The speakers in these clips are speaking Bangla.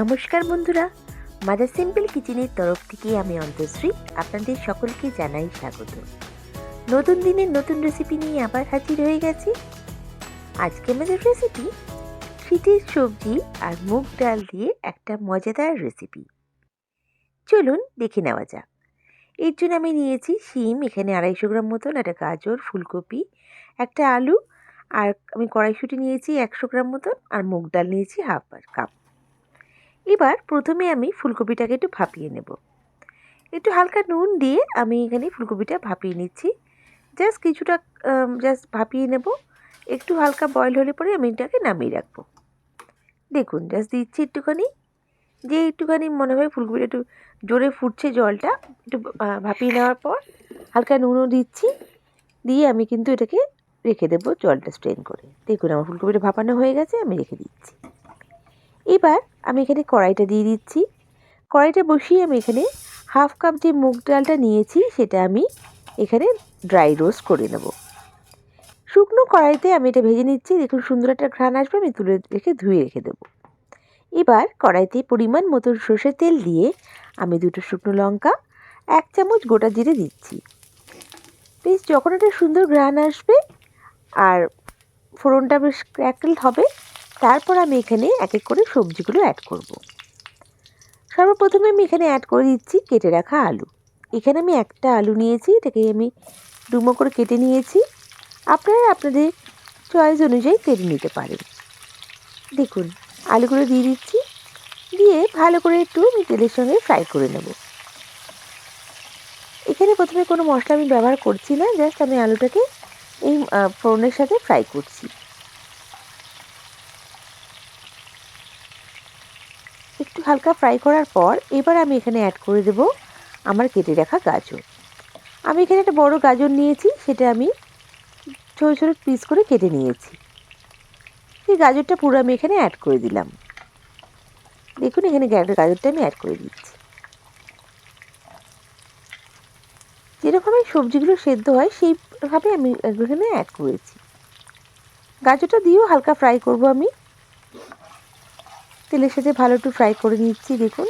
নমস্কার বন্ধুরা মাদার সিম্পল কিচেনের তরফ থেকে আমি অন্তশ্রী আপনাদের সকলকে জানাই স্বাগত। নতুন দিনের নতুন রেসিপি নিয়ে আবার হাজির হয়ে গেছি। আজকে আমাদের রেসিপি শীতের সবজি আর মুগ ডাল দিয়ে একটা মজাদার রেসিপি চলুন দেখে নেওয়া যাক। এর জন্য আমি নিয়েছি শিম, এখানে আড়াইশো গ্রাম মতন, একটা গাজর, ফুলকপি, একটা আলু, আর আমি কড়াইশুঁটি নিয়েছি একশো গ্রাম মতন, আর মুগ ডাল নিয়েছি হাফ কাপ। এবার প্রথমে আমি ফুলকপিটাকে একটু ভাপিয়ে নেব। একটু হালকা নুন দিয়ে আমি এখানে ফুলকপিটা ভাপিয়ে নিচ্ছি। জাস্ট কিছুটা জাস্ট ভাপিয়ে নেব। একটু হালকা বয়েল হলে পরে আমি এটাকে নামিয়ে রাখব। দেখুন, জাস্ট দিচ্ছি একটুখানি। যে একটুখানি মনে হয় ফুলকপিটা একটু জোরে ফুটছে জলটা, একটু ভাপিয়ে নেওয়ার পর হালকা নুনও দিচ্ছি। দিয়ে আমি কিন্তু এটাকে রেখে দেবো জলটা স্ট্রেন করে। দেখুন, আমার ফুলকপিটা ভাপানো হয়ে গেছে, আমি রেখে দিচ্ছি। এবার আমি এখানে কড়াইটা দিয়ে দিচ্ছি। কড়াইটা বসিয়ে আমি এখানে হাফ কাপ যে মুগ ডালটা নিয়েছি, সেটা আমি এখানে ড্রাই রোস্ট করে নেব। শুকনো কড়াইতে আমি এটা ভেজে নিচ্ছি, দেখুন সুন্দর একটা ঘ্রাণ আসবে, আমি তুলে রেখে ধুয়ে রেখে দেবো। এবার কড়াইতে পরিমাণ মতো সর্ষের তেল দিয়ে আমি দুটো শুকনো লঙ্কা, এক চামচ গোটা জিরে দিচ্ছি। বেশ, যখন একটা সুন্দর ঘ্রাণ আসবে, আর ফোড়নটা বেশ ক্র্যাকল হবে তারপর আমি এখানে এক এক করে সবজিগুলো অ্যাড করব। সর্বপ্রথমে আমি এখানে অ্যাড করে দিচ্ছি কেটে রাখা আলু। এখানে আমি একটা আলু নিয়েছি, এটাকে আমি ডুমো করে কেটে নিয়েছি। আপনারা আপনাদের চয়েস অনুযায়ী কেটে নিতে পারেন। দেখুন, আলুগুলো দিয়ে দিচ্ছি। দিয়ে ভালো করে একটু আমি তেলের সঙ্গে ফ্রাই করে নেব। এখানে প্রথমে কোনো মশলা আমি ব্যবহার করছি না জাস্ট আমি আলুটাকে এই ফোড়নের সাথে ফ্রাই করছি। একটু হালকা ফ্রাই করার পর এবার আমি এখানে অ্যাড করে দেব আমার কেটে রাখা গাজর। আমি এখানে একটা বড় গাজর নিয়েছি, সেটা আমি ছোটো ছোটো পিস করে কেটে নিয়েছি। এই গাজরটা পুরো আমি এখানে অ্যাড করে দিলাম। দেখুন, এখানে গাজরটা আমি অ্যাড করে দিচ্ছি যেরকম সবজিগুলো সেদ্ধ হয়, সেইভাবে আমি এখানে অ্যাড করেছি। গাজরটা দিয়েও হালকা ফ্রাই করব আমি। তেলের সাথে ভালো একটু ফ্রাই করে নিচ্ছি, দেখুন।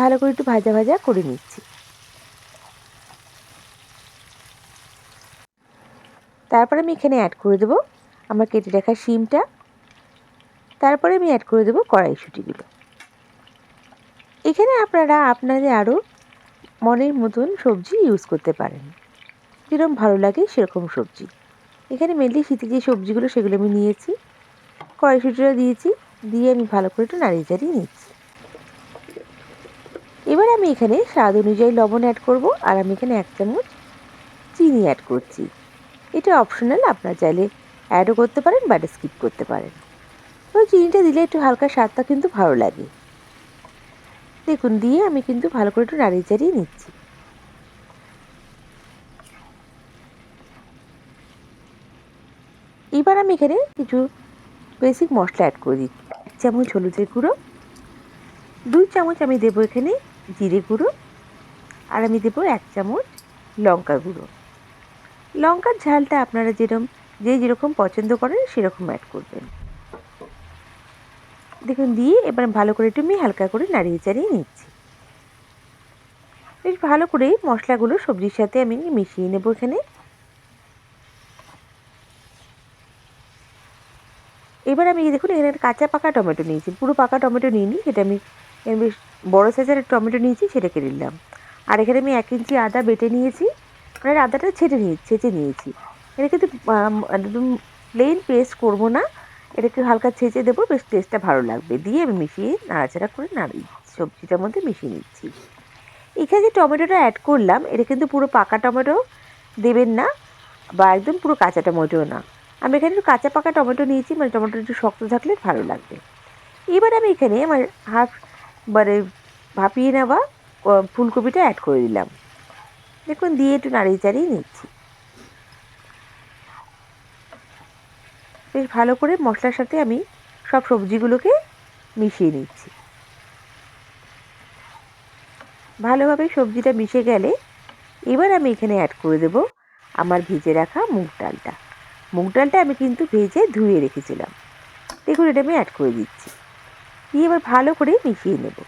ভালো করে একটু ভাজা ভাজা করে নিচ্ছি। তারপরে আমি এখানে অ্যাড করে দেবো আমার কেটে রাখা শিমটা। তারপরে আমি অ্যাড করে দেবো কড়াইশুটিগুলো। এখানে আপনারা আপনাদের আরও মনের মতন সবজি ইউজ করতে পারেন। যেরকম ভালো লাগে সেরকম সবজি। এখানে মেনলি শীতে যে সবজিগুলো, সেগুলো আমি নিয়েছি। কড়াইশুটিটা দিয়েছি, দিয়ে আমি ভালো করে একটু নাড়িয়ে চাড়িয়ে নিচ্ছি। এবার আমি এখানে স্বাদ অনুযায়ী লবণ অ্যাড করব, আর আমি এখানে এক চামচ চিনি অ্যাড করছি। এটা অপশনাল আপনার চাইলে অ্যাডও করতে পারেন বা স্কিপ করতে পারেন। তো চিনিটা দিলে একটু হালকা স্বাদটা কিন্তু ভালো লাগে। দেখুন, দিয়ে আমি কিন্তু ভালো করে একটু নাড়িয়ে চাড়িয়ে নিচ্ছি। আমি এখানে কিছু বেসিক মশলা অ্যাড করে এক চামচ হলুদের গুঁড়ো। দুই চামচ আমি দেবো এখানে জিরে গুঁড়ো। আর আমি দেবো এক চামচ লঙ্কা গুঁড়ো। লঙ্কার ঝালটা আপনারা যেরকম যে যেরকম পছন্দ করেন সেরকম অ্যাড করবেন। দেখুন, দিয়ে এবার ভালো করে একটু আমি হালকা করে নাড়িয়ে চাড়িয়ে নিচ্ছি। বেশ ভালো করে মশলাগুলো সবজির সাথে আমি মিশিয়ে নেব এখানে। এবার আমি দেখুন, এখানে একটা কাঁচা পাকা টমেটো নিয়েছি। পুরো পাকা টমেটো নিইনি, সেটা আমি বেশ বড়ো সাইজের টমেটো নিয়েছি, সেটা কেটে নিলাম। আর এখানে আমি এক ইঞ্চি আদা বেটে নিয়েছি মানে আদাটা ছেটে নিয়ে, ছেঁচে নিয়েছি। এটা কিন্তু একদম প্লেন পেস্ট করব না, এটাকে হালকা ছেঁচে দেবো, বেশ টেস্টটা ভালো লাগবে। দিয়ে আমি মিশিয়ে নাড়াচাড়া করে নাড়ি সবজিটার মধ্যে মিশিয়ে নিচ্ছি। এখানে যে টমেটোটা অ্যাড করলাম, এটা কিন্তু পুরো পাকা টমেটো দেবেন না, বা একদম পুরো কাঁচা টমেটোও না। আমি এখানে একটু কাঁচা পাকা টমেটো নিয়েছি মানে টমেটো একটু শক্ত থাকলে ভালো লাগবে। এবার আমি এখানে আমার হাফ মানে ভাপিয়ে নেওয়া ফুলকপিটা অ্যাড করে দিলাম। দেখুন, দিয়ে একটু নাড়িয়ে চাড়িয়ে নিচ্ছি। বেশ ভালো করে মশলার সাথে আমি সব সবজিগুলোকে মিশিয়ে নিচ্ছি। ভালোভাবে সবজিটা মিশে গেলে এবার আমি এখানে অ্যাড করে দেব আমার ভিজে রাখা মুগ ডালটা। মুগ ডালটা আমি কিন্তু ভেজে ধুয়ে রেখেছিলাম। দেখুন, এটা আমি অ্যাড করে দিচ্ছি। দিয়ে এবার ভালো করে মিশিয়ে নেব।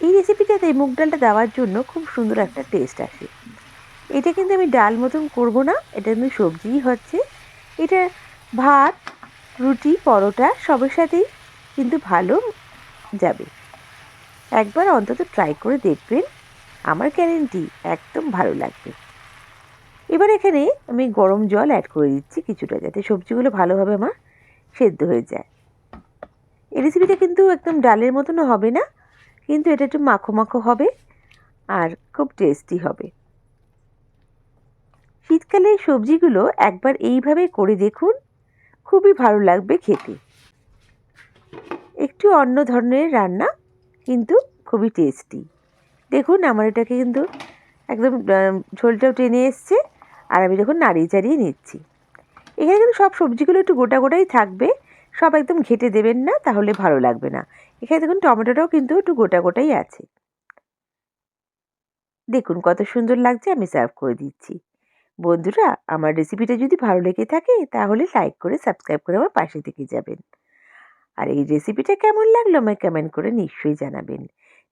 এই রেসিপিটাতে মুগ ডালটা দেওয়ার জন্য খুব সুন্দর একটা টেস্ট আসে। এটা কিন্তু আমি ডাল মতন করব না, এটা কিন্তু সবজিই হচ্ছে। এটা ভাত, রুটি, পরোটা সবের সাথেই কিন্তু ভালো যাবে। একবার অন্তত ট্রাই করে দেখবেন। আমার গ্যারেন্টি একদম ভালো লাগবে। এবার এখানে আমি গরম জল অ্যাড করে দিচ্ছি কিছুটা যাতে সবজিগুলো ভালোভাবে আমার সেদ্ধ হয়ে যায়। এই রেসিপিটা কিন্তু একদম ডালের মতনও হবে না, কিন্তু এটা একটু মাখো মাখো হবে আর খুব টেস্টি হবে। শীতকালে সবজিগুলো একবার এইভাবে করে দেখুন, খুবই ভালো লাগবে খেতে। একটু অন্য ধরনের রান্না, কিন্তু খুবই টেস্টি দেখুন আমার এটাকে কিন্তু একদম ঝোলটাও টেনে এসছে আর আমি দেখুন নাড়িয়ে চাড়িয়ে নিচ্ছি। এখানে কিন্তু সব সবজিগুলো একটু গোটা গোটাই থাকবে, সব একদম ঘেটে দেবেন না, তাহলে ভালো লাগবে না। এখানে দেখুন টমেটোটাও কিন্তু একটু গোটা গোটাই আছে। দেখুন কত সুন্দর লাগছে, আমি সার্ভ করে দিচ্ছি। বন্ধুরা, আমার রেসিপিটা যদি ভালো লেগে থাকে, তাহলে লাইক করে, সাবস্ক্রাইব করে আমার পাশে থেকে যাবেন। আর এই রেসিপিটা কেমন লাগল আমায় কমেন্ট করে নিশ্চয়ই জানাবেন।